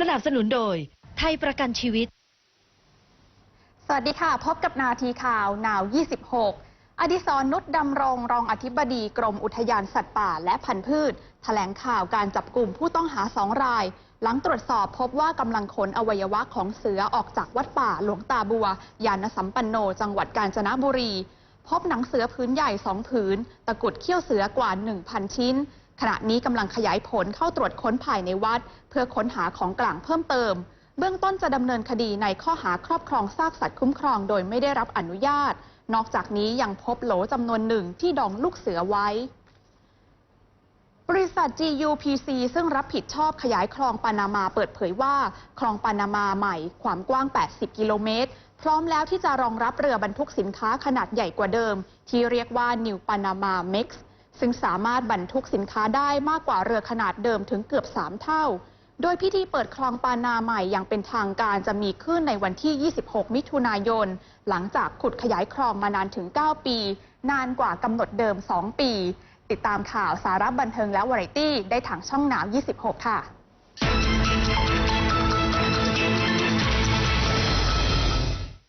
สนับสนุนโดย ไทยประกันชีวิต สวัสดีค่ะ พบกับนาทีข่าวหนาว 26 อดิศรนุชดำรงรองอธิบดีกรมอุทยานสัตว์ป่าและพันธุ์พืช แถลงข่าวการจับกลุ่มผู้ต้องหาสองราย หลังตรวจสอบพบว่ากำลังขนอวัยวะของเสือออกจากวัดป่าหลวงตาบัวยานสัมปันโน จังหวัดกาญจนบุรี พบหนังเสือพื้นใหญ่สองผืน ตะกุดเขี้ยวเสือกว่า 1,000 ชิ้น ขณะนี้กำลังขยายผลเข้าตรวจค้นภายในวัด เพื่อค้นหาของกลางเพิ่มเติม เบื้องต้นจะดำเนินคดีในข้อหาครอบครองซากสัตว์คุ้มครองโดยไม่ได้รับอนุญาต นอกจากนี้ยังพบโหลจำนวนหนึ่งที่ดองลูกเสือไว้ บริษัท GUPC ซึ่งรับผิดชอบขยายคลองปานามาเปิดเผยว่า คลองปานามาใหม่ความกว้าง 80 กิโลเมตรพร้อมแล้วที่จะรองรับเรือบรรทุกสินค้าขนาดใหญ่กว่าเดิม ที่เรียกว่า New Panama Mix ซึ่งสามารถบรรทุกสินค้าได้มากกว่าเรือขนาดเดิมถึงเกือบ 3 เท่า โดยพิธีเปิดคลองปานาใหม่อย่างเป็นทางการจะมีขึ้นในวันที่ 26 มิถุนายน หลังจากขุดขยายคลองมานานถึง 9 ปี นานกว่ากำหนดเดิม 2 ปี ติดตามข่าวสาระบันเทิงและวาไรตี้ได้ทางช่องหนาว 26 ค่ะ